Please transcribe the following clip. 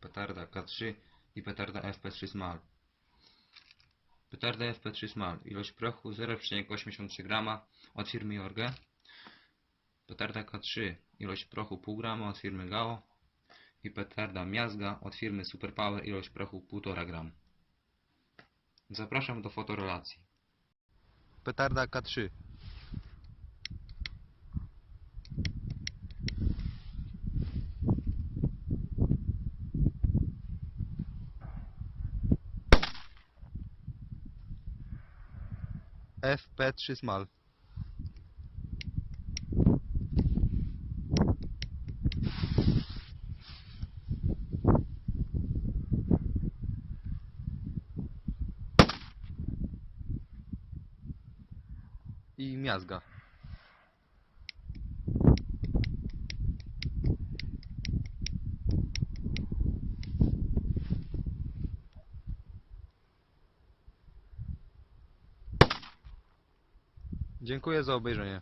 petarda K3 i petarda FP3 Small. Petarda FP3 Small. Ilość prochu 0,83 g od firmy Jorge. Petarda K3. Ilość prochu pół grama od firmy Gao. I petarda Miazga od firmy Superpower. Ilość prochu 1,5 g. Zapraszam do fotorelacji. Petarda K3. FP3 Small. I miazga. Dziękuję za obejrzenie.